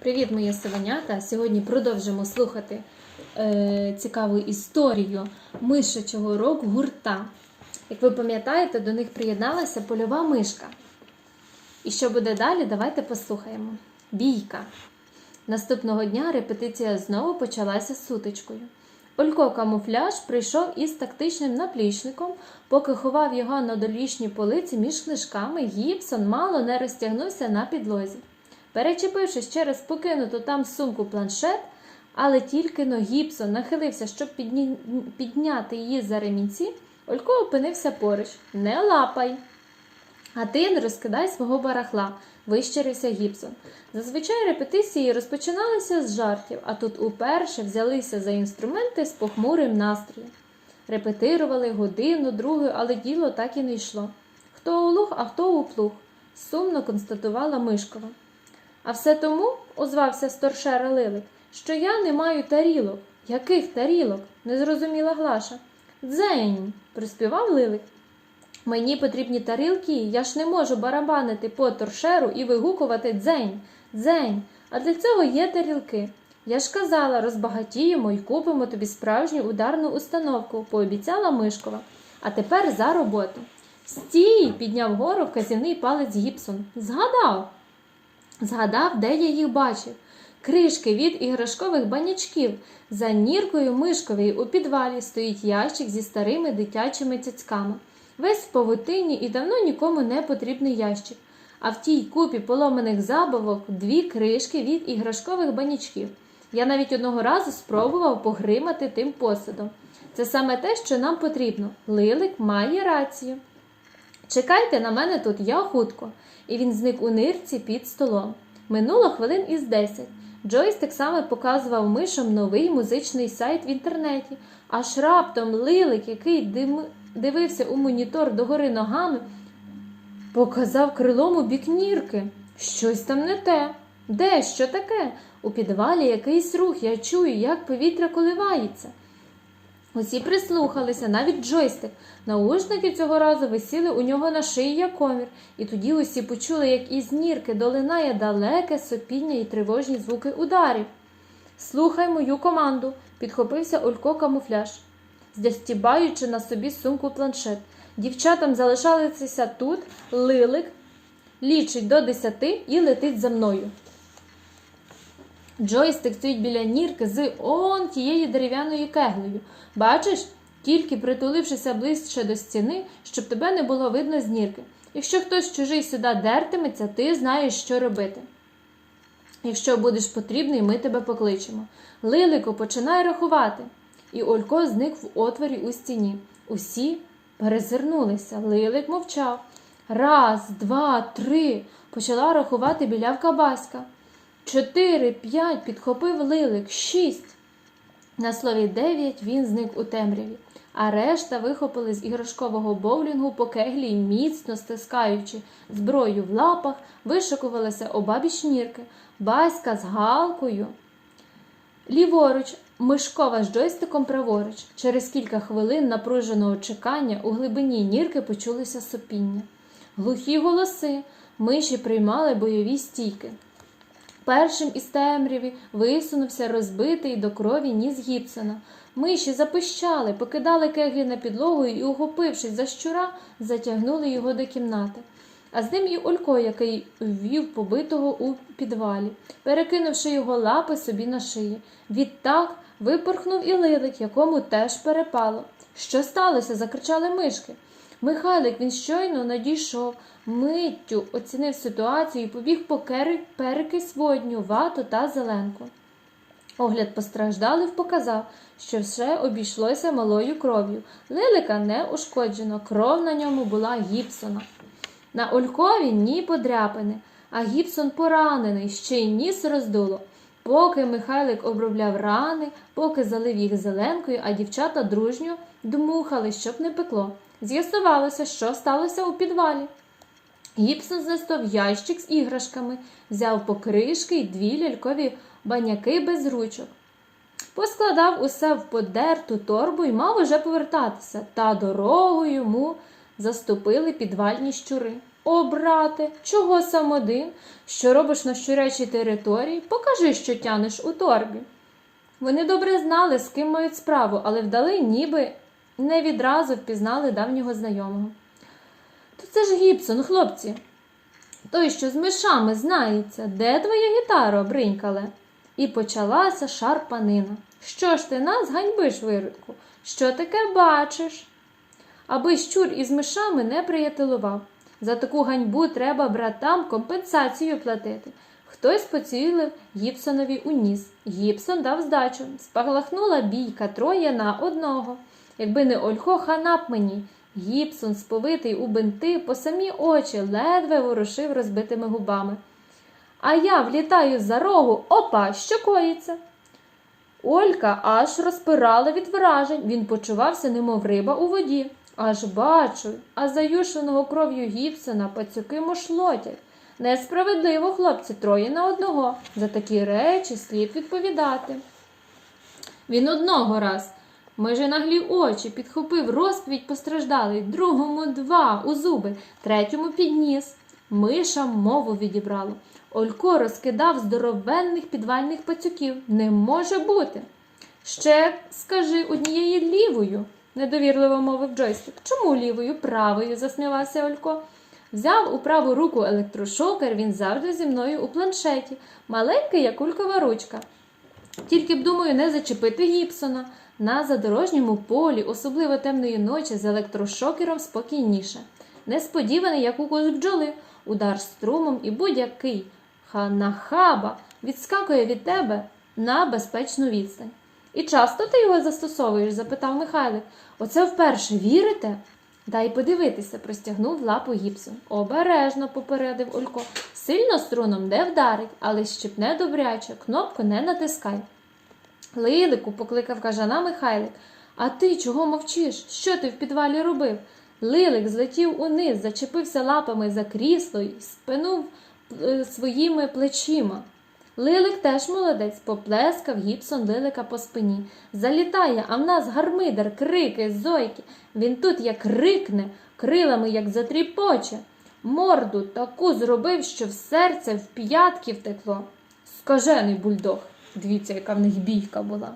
Привіт, мої селенята! Сьогодні продовжимо слухати е, цікаву історію мишачого рок гурта. Як ви пам'ятаєте, до них приєдналася польова мишка. І що буде далі, давайте послухаємо. Бійка. Наступного дня репетиція знову почалася сутичкою. Олько камуфляж прийшов із тактичним наплічником, поки ховав його на долішній полиці між книжками, Гібсон мало не розтягнувся на підлозі. Перечепившись через покинуту там сумку планшет, але тільки но Гібсон нахилився, щоб підні... підняти її за ремінці, Олько опинився поруч. Не лапай. А ти не розкидай свого барахла, вищирився Гібсон. Зазвичай репетиції розпочиналися з жартів, а тут уперше взялися за інструменти з похмурим настроєм. Репетирували годину, другу, але діло так і не йшло. Хто у луг, а хто у плуг, сумно констатувала Мишкова. А все тому, озвався сторшера Лилик, що я не маю тарілок. Яких тарілок? не зрозуміла Глаша. Дзень, приспівав Лилик. Мені потрібні тарілки, я ж не можу барабанити по торшеру і вигукувати дзень, дзень. А для цього є тарілки. Я ж казала, розбагатіємо і купимо тобі справжню ударну установку, пообіцяла Мишкова. А тепер за роботу. Стій! підняв гору вказівний палець Гібсон. Згадав. Згадав, де я їх бачив. Кришки від іграшкових банячків. За ніркою мишкової у підвалі стоїть ящик зі старими дитячими цяцьками. Весь в павутині і давно нікому не потрібний ящик. А в тій купі поломаних забавок дві кришки від іграшкових банячків. Я навіть одного разу спробував погримати тим посудом. Це саме те, що нам потрібно. Лилик має рацію. Чекайте на мене тут, я хутко. І він зник у нирці під столом. Минуло хвилин із десять. Джойс так само показував мишам новий музичний сайт в інтернеті, аж раптом лилик, який дим... дивився у монітор догори ногами, показав крилом у бік нірки. Щось там не те. Де? Що таке? У підвалі якийсь рух, я чую, як повітря коливається. Усі прислухалися, навіть джойстик. Наушники цього разу висіли у нього на шиї як комір, і тоді усі почули, як із нірки долинає далеке сопіння і тривожні звуки ударів. Слухай мою команду, підхопився Олько камуфляж, застібаючи на собі сумку планшет. Дівчатам залишалися тут, лилик, лічить до десяти і летить за мною. Джойстик стоїть біля нірки з он тією дерев'яною кеглею. Бачиш, тільки притулившися ближче до стіни, щоб тебе не було видно з нірки. Якщо хтось чужий сюди дертиметься, ти знаєш, що робити. Якщо будеш потрібний, ми тебе покличемо. Лилико, починай рахувати. І Олько зник в отворі у стіні. Усі перезирнулися. Лилик мовчав. Раз, два, три. Почала рахувати білявка Баська. Чотири, п'ять, підхопив лилик, шість. На слові дев'ять він зник у темряві, а решта вихопили з іграшкового боулінгу по кеглі й міцно стискаючи зброю в лапах, вишикувалися обабіч нірки, баська з галкою. Ліворуч, мишкова з джойстиком праворуч. Через кілька хвилин напруженого чекання у глибині нірки почулися сопіння. Глухі голоси, миші приймали бойові стійки. Першим із темряві висунувся розбитий до крові ніс Гібсона. Миші запищали, покидали кеглі на підлогу і, ухопившись за щура, затягнули його до кімнати. А з ним і Олько, який ввів побитого у підвалі, перекинувши його лапи собі на шиї. Відтак випорхнув і лилик, якому теж перепало. Що сталося? закричали мишки. Михайлик він щойно надійшов, миттю оцінив ситуацію і побіг по перекись водню, вату та зеленку. Огляд постраждалих показав, що все обійшлося малою кров'ю. Лилика не ушкоджено, кров на ньому була гіпсона. На Олькові ні подряпини, а гіпсон поранений, ще й ніс роздуло. Поки Михайлик обробляв рани, поки залив їх зеленкою, а дівчата дружньо дмухали, щоб не пекло. З'ясувалося, що сталося у підвалі. Гіпсон застав ящик з іграшками, взяв покришки й дві лялькові баняки без ручок. Поскладав усе в подерту торбу і мав уже повертатися, та дорогу йому заступили підвальні щури. О, брате, чого сам один? Що робиш на щурячій території? Покажи, що тянеш у торбі. Вони добре знали, з ким мають справу, але вдали ніби не відразу впізнали давнього знайомого. То це ж Гібсон, хлопці. Той, що з мишами знається, де твоя гітара, бринькале? І почалася шарпанина. Що ж ти нас ганьбиш, виродку? Що таке бачиш? Аби щур із мишами не приятелував. За таку ганьбу треба братам компенсацію платити. Хтось поцілив Гібсонові у ніс. Гібсон дав здачу. Спалахнула бійка троє на одного. Якби не Ольхо ханап мені. Гібсон, сповитий у бинти, по самі очі ледве ворушив розбитими губами. А я влітаю за рогу, опа, що коїться? Олька аж розпирала від вражень. Він почувався, немов риба у воді. Аж бачу, а заюшеного кров'ю Гібсона пацюки мушлотять. Несправедливо, хлопці, троє на одного. За такі речі слід відповідати. Він одного раз, майже наглі очі, підхопив розповідь постраждалий, другому два у зуби, третьому підніс. Миша мову відібрало. Олько розкидав здоровенних підвальних пацюків. Не може бути. Ще скажи однією лівою, недовірливо мовив Джойстик. Чому лівою? Правою, засміявся Олько. Взяв у праву руку електрошокер, він завжди зі мною у планшеті. Маленька, як кулькова ручка. Тільки б, думаю, не зачепити Гібсона. На задорожньому полі, особливо темної ночі, з електрошокером спокійніше. Несподіваний, як укус бджоли, удар струмом і будь-який ханахаба відскакує від тебе на безпечну відстань. І часто ти його застосовуєш? запитав Михайлик. Оце вперше вірите? Дай подивитися, простягнув лапу Гіпсон. Обережно, попередив Олько. Сильно струном не вдарить, але щепне добряче, кнопку не натискай. Лилику, покликав кажана Михайлик. А ти чого мовчиш? Що ти в підвалі робив? Лилик злетів униз, зачепився лапами за крісло і спинув е, своїми плечима. Лилик теж молодець, поплескав Гіпсон Лилика по спині. Залітає, а в нас гармидер, крики, зойки. Він тут як рикне, крилами як затріпоче. Морду таку зробив, що в серце в п'ятки втекло. Скажений бульдог. Дивіться, яка в них бійка була.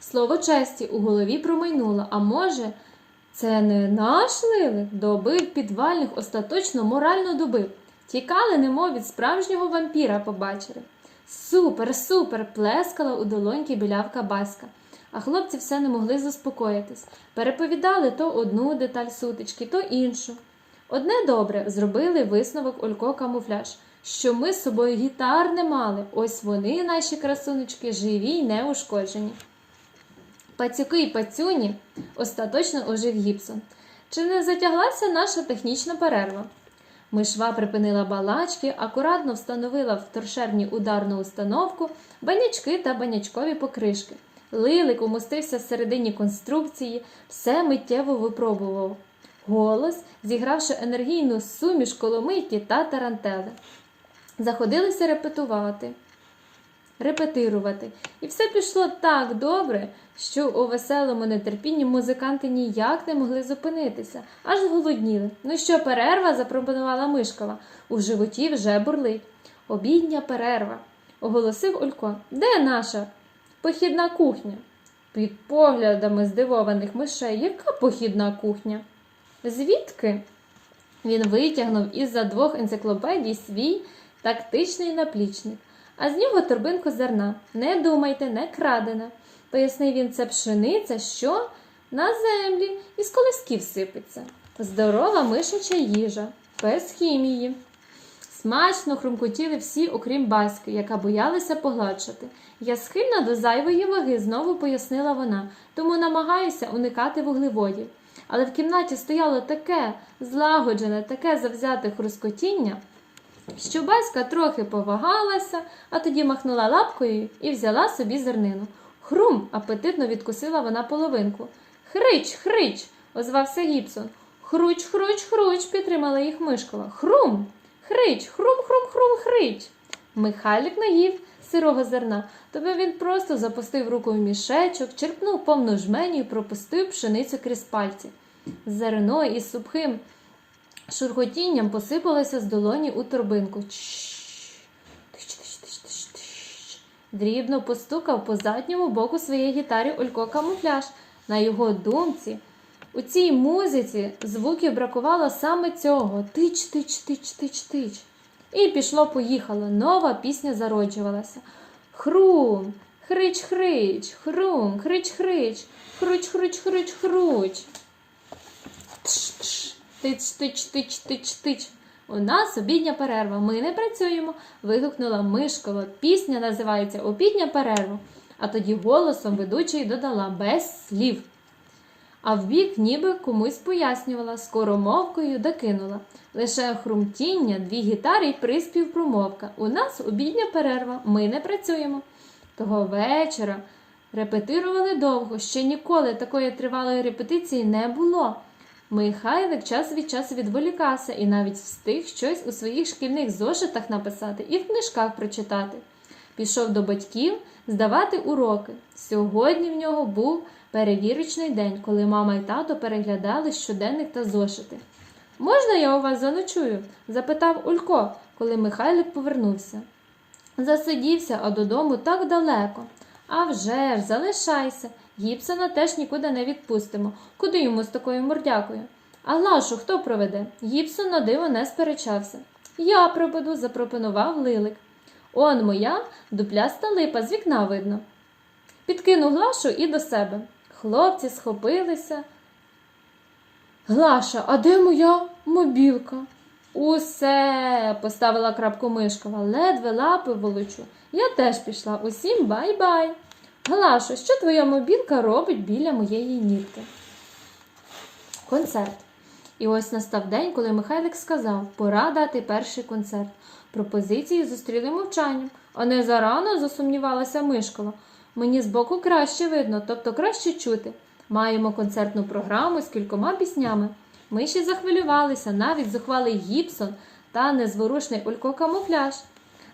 Слово честі у голові промайнуло, а може, це не наш лилик добив підвальних, остаточно морально добив. Тікали, немов від справжнього вампіра побачили. Супер, супер! плескала у долоньки білявка Баська. А хлопці все не могли заспокоїтись. Переповідали то одну деталь сутички, то іншу. Одне добре зробили висновок Олько камуфляж, що ми з собою гітар не мали. Ось вони, наші красунечки, живі й неушкоджені. Пацюки й пацюні остаточно ожив Гібсон. Чи не затяглася наша технічна перерва? Мишва припинила балачки, акуратно встановила в торшерні ударну установку банячки та банячкові покришки. Лилик умостився всередині конструкції, все миттєво випробував. Голос, зігравши енергійну суміш коломийки та тарантели. Заходилися репетувати, репетирувати. І все пішло так добре, що у веселому нетерпінні музиканти ніяк не могли зупинитися, аж зголодніли. Ну що, перерва? запропонувала Мишкова. У животі вже бурлить. Обідня перерва, оголосив Олько. Де наша похідна кухня? Під поглядами здивованих мишей, яка похідна кухня? Звідки? Він витягнув із-за двох енциклопедій свій тактичний наплічник, а з нього торбинку зерна. Не думайте, не крадене. Пояснив він, це пшениця, що на землі із колисків сипеться. Здорова мишача їжа, без хімії. Смачно хрумкотіли всі, окрім баськи, яка боялася погладшати. Я схильна до зайвої ваги, знову пояснила вона, тому намагаюся уникати вуглеводів. Але в кімнаті стояло таке злагоджене, таке завзяте хрускотіння, що баська трохи повагалася, а тоді махнула лапкою і взяла собі зернину. Хрум, апетитно відкусила вона половинку. Хрич, хрич, озвався Гібсон. Хруч, хруч, хруч, підтримала їх Мишкова. Хрум, хрич, хрум, хрум, хрум, хрич. Михайлик наїв сирого зерна, тобі він просто запустив руку в мішечок, черпнув повну жменю і пропустив пшеницю крізь пальці. Зерно із сухим шурхотінням посипалося з долоні у торбинку. Дрібно постукав по задньому боку своєї гітарі Олько камуфляж. На його думці, у цій музиці звуків бракувало саме цього тич, тич, тич, тич, тич. І пішло-поїхало. Нова пісня зароджувалася. Хрум, хрич, хрич, хрум, хрич, хрич, хруч, хруч, хруч, хруч. Тш-тш, тич, тич, тич, тич, тич. У нас обідня перерва. Ми не працюємо. вигукнула Мишкова. Пісня називається Обідня перерва. А тоді голосом ведучої додала без слів. А вбік ніби комусь пояснювала, скоромовкою докинула. Лише хрумтіння, дві гітари й приспів промовка. У нас обідня перерва, ми не працюємо. Того вечора репетирували довго, ще ніколи такої тривалої репетиції не було. Михайлик час від часу відволікався і навіть встиг щось у своїх шкільних зошитах написати і в книжках прочитати. Пішов до батьків здавати уроки. Сьогодні в нього був перевірочний день, коли мама і тато переглядали щоденник та зошити. Можна я у вас заночую? запитав Улько, коли Михайлик повернувся. Засидівся, а додому так далеко. А вже ж, залишайся. Гіпсона теж нікуди не відпустимо. Куди йому з такою мордякою? А Глашу хто проведе? Гіпсон на диво не сперечався. Я проведу, запропонував Лилик. Он моя дупляста липа з вікна видно. Підкинув Глашу і до себе. Хлопці схопилися. Глаша, а де моя мобілка? Усе, поставила крапку Мишкова, ледве лапи волочу. Я теж пішла. Усім бай-бай. Глашо, що твоя мобілка робить біля моєї нірки? Концерт. І ось настав день, коли Михайлик сказав, пора дати перший концерт. Пропозиції зустріли мовчанням, а не зарано засумнівалася Мишкова. Мені збоку краще видно, тобто краще чути. Маємо концертну програму з кількома піснями. Миші захвилювалися, навіть зухвалий Гіпсон та незворушний Олько камуфляж.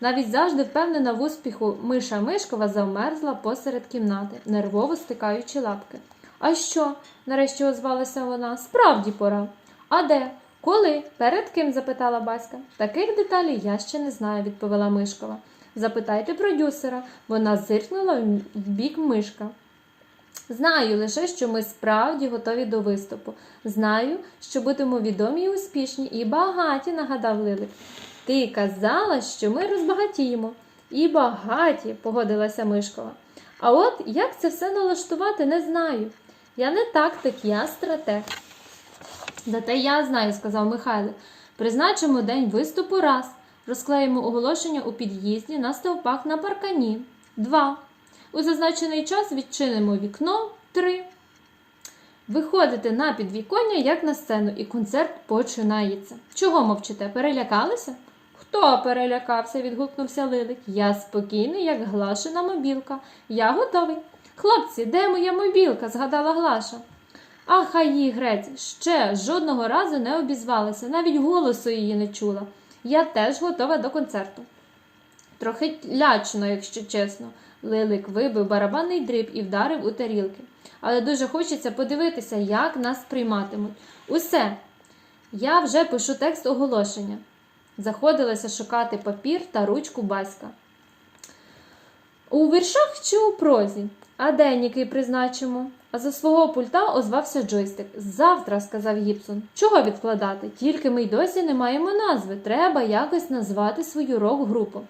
Навіть завжди впевнена в успіху Миша Мишкова завмерзла посеред кімнати, нервово стикаючи лапки. А що? нарешті озвалася вона. Справді пора. А де? Коли? Перед ким? запитала батька. Таких деталей я ще не знаю, відповіла Мишкова. Запитайте продюсера, вона зиркнула в бік мишка. Знаю лише, що ми справді готові до виступу. Знаю, що будемо відомі і успішні, і багаті, нагадав Лилик. Ти казала, що ми розбагатіємо. І багаті, погодилася Мишкова. А от як це все налаштувати, не знаю. Я не тактик, я стратег. Зате я знаю, сказав Михайло. Призначимо день виступу раз. Розклеїмо оголошення у під'їзді на стовпах на паркані. Два. У зазначений час відчинимо вікно. Три. Виходите на підвіконня, як на сцену, і концерт починається. Чого мовчите? Перелякалися? Хто перелякався? відгукнувся Лилик. Я спокійний, як Глашина мобілка. Я готовий. Хлопці, де моя мобілка? згадала Глаша. А хай їй грець, ще жодного разу не обізвалася, навіть голосу її не чула. Я теж готова до концерту. Трохи лячно, якщо чесно. Лилик вибив барабанний дріб і вдарив у тарілки. Але дуже хочеться подивитися, як нас прийматимуть. Усе. Я вже пишу текст оголошення. Заходилася шукати папір та ручку батька. У віршах чи у прозі? А день який призначимо? А за свого пульта озвався Джойстик. Завтра, сказав Гіпсон. Чого відкладати? Тільки ми й досі не маємо назви. Треба якось назвати свою рок-групу.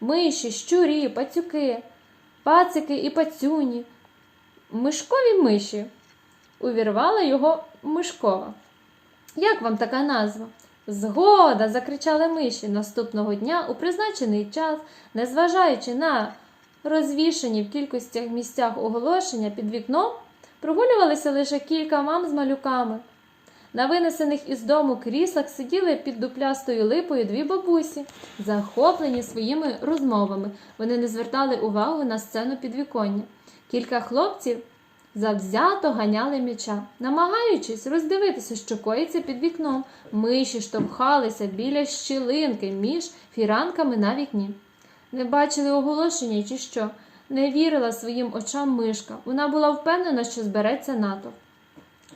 Миші, щурі, пацюки, пацики і пацюні. Мишкові миші. Увірвала його Мишкова. Як вам така назва? Згода! закричали миші. Наступного дня, у призначений час, незважаючи на розвішені в кількостях місцях оголошення під вікном, прогулювалися лише кілька мам з малюками. На винесених із дому кріслах сиділи під дуплястою липою дві бабусі, захоплені своїми розмовами. Вони не звертали увагу на сцену підвіконня. Кілька хлопців завзято ганяли м'яча, намагаючись роздивитися, що коїться під вікном. Миші штовхалися біля щілинки між фіранками на вікні. Не бачили оголошення чи що? Не вірила своїм очам мишка. Вона була впевнена, що збереться натовп.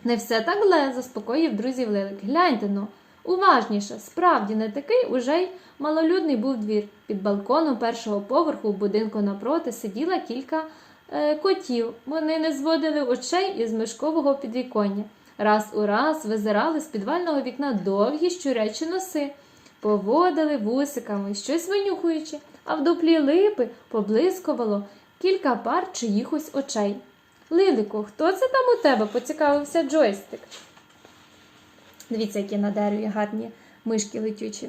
Не все так зле, заспокоїв друзів Лилик. Гляньте но, уважніше, справді не такий уже й малолюдний був двір. Під балконом першого поверху в будинку напроти сиділа кілька е, котів. Вони не зводили очей із мишкового підвіконня. Раз у раз визирали з підвального вікна довгі щурячі носи, поводили вусиками, щось винюхуючи, а в дуплі липи поблискувало кілька пар чиїхось очей. Лилику, хто це там у тебе? поцікавився Джойстик. Дивіться, які на дереві гарні мишки летючі.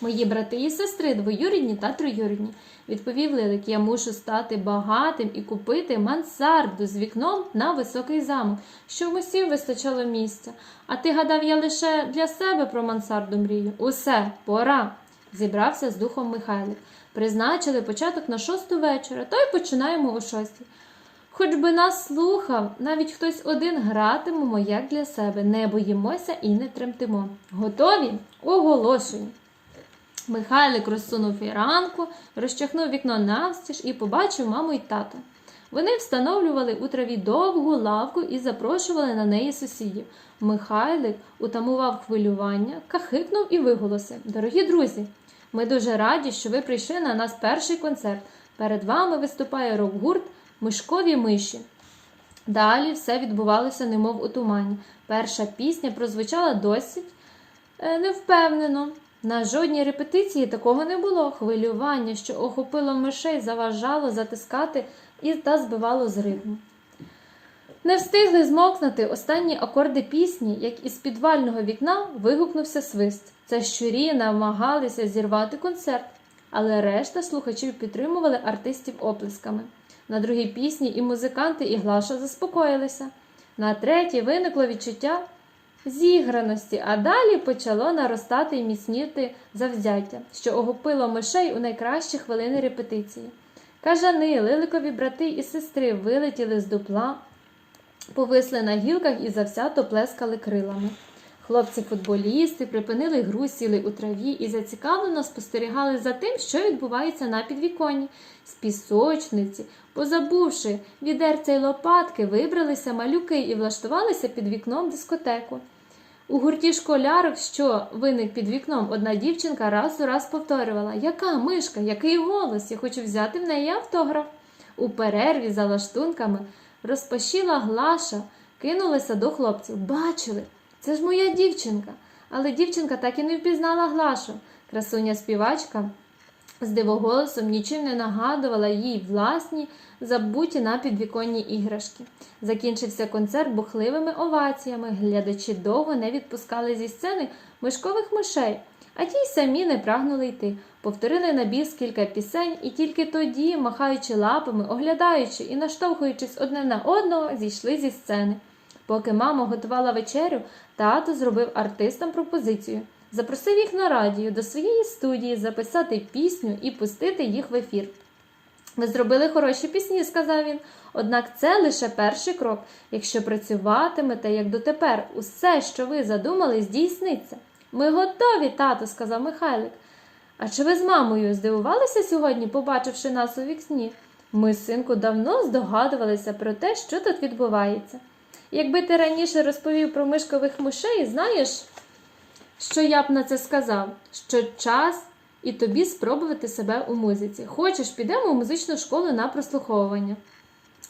Мої брати і сестри, двоюрідні та троюрідні, відповів Лилик, я мушу стати багатим і купити мансарду з вікном на високий замок, щоб усім вистачало місця. А ти гадав, я лише для себе про мансарду мрію. Усе, пора. Зібрався з духом Михайлик. Призначили початок на шосту вечора, то й починаємо о шостій. Хоч би нас слухав, навіть хтось один гратимемо, як для себе. Не боїмося і не тремтимо. Готові? Оголошую. Михайлик розсунув фіранку, розчахнув вікно навстіж і побачив маму й тата. Вони встановлювали у траві довгу лавку і запрошували на неї сусідів. Михайлик утамував хвилювання, кахикнув і виголосив: Дорогі друзі, ми дуже раді, що ви прийшли на нас перший концерт. Перед вами виступає рок-гурт Мишкові миші. Далі все відбувалося, немов у тумані. Перша пісня прозвучала досить е, невпевнено. На жодній репетиції такого не було. Хвилювання, що охопило мишей, заважало затискати і та збивало з ритму. Не встигли змокнути останні акорди пісні, як із підвального вікна вигукнувся свист. Це щурі намагалися зірвати концерт, але решта слухачів підтримували артистів оплесками. На другій пісні і музиканти, і Глаша заспокоїлися. На третій виникло відчуття зіграності, а далі почало наростати і міцніти завзяття, що охопило мишей у найкращі хвилини репетиції. Кажани, лиликові брати і сестри вилетіли з дупла, повисли на гілках і завзято плескали крилами. Хлопці-футболісти припинили гру, сіли у траві і зацікавлено спостерігали за тим, що відбувається на підвіконні. З пісочниці, позабувши відерця й лопатки, вибралися малюки і влаштувалися під вікном дискотеку. У гурті школярок, що виник під вікном, одна дівчинка раз у раз повторювала Яка мишка, який голос? Я хочу взяти в неї автограф. У перерві за лаштунками розпашіла глаша, кинулася до хлопців. Бачили, це ж моя дівчинка. Але дівчинка так і не впізнала Глашу. Красуня співачка з дивоголосом нічим не нагадувала їй власні забуті на підвіконні іграшки. Закінчився концерт бухливими оваціями. Глядачі довго не відпускали зі сцени мишкових мишей, а ті й самі не прагнули йти. Повторили на біс кілька пісень, і тільки тоді, махаючи лапами, оглядаючи і наштовхуючись одне на одного, зійшли зі сцени. Поки мама готувала вечерю, тато зробив артистам пропозицію. Запросив їх на радіо до своєї студії записати пісню і пустити їх в ефір. Ви зробили хороші пісні, сказав він. Однак це лише перший крок. Якщо працюватимете, як дотепер, усе, що ви задумали, здійсниться. Ми готові, тато, сказав Михайлик. А чи ви з мамою здивувалися сьогодні, побачивши нас у вікні? Ми, синку, давно здогадувалися про те, що тут відбувається. Якби ти раніше розповів про мишкових мишей, знаєш, що я б на це сказав? Що час і тобі спробувати себе у музиці. Хочеш, підемо у музичну школу на прослуховування.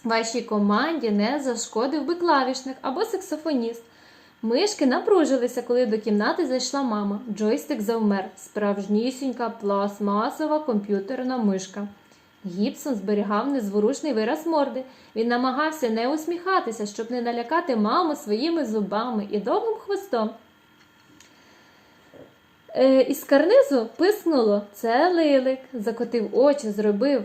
Вашій команді не зашкодив би клавішник або саксофоніст. Мишки напружилися, коли до кімнати зайшла мама. Джойстик завмер, справжнісінька пластмасова комп'ютерна мишка. Гібсон зберігав незворушний вираз морди. Він намагався не усміхатися, щоб не налякати маму своїми зубами і довгим хвостом. Е, із карнизу писнуло це лилик, закотив очі, зробив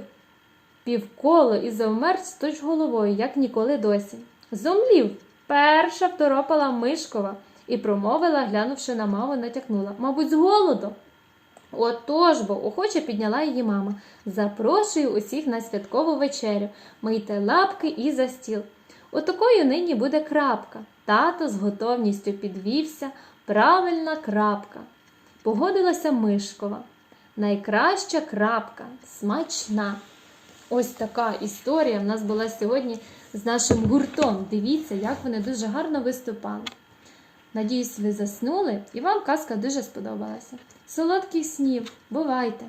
півколо і завмер сточ головою, як ніколи досі. Зомлів. Перша второпала Мишкова і промовила, глянувши на маму, натякнула. Мабуть, з голоду. Отож бо, охоче підняла її мама. Запрошую усіх на святкову вечерю. Мийте лапки і за стіл. Отакою нині буде крапка. Тато з готовністю підвівся. Правильна крапка. Погодилася Мишкова. Найкраща крапка, смачна. Ось така історія в нас була сьогодні з нашим гуртом. Дивіться, як вони дуже гарно виступали. Надіюсь, ви заснули і вам казка дуже сподобалася. Солодких снів! Бувайте!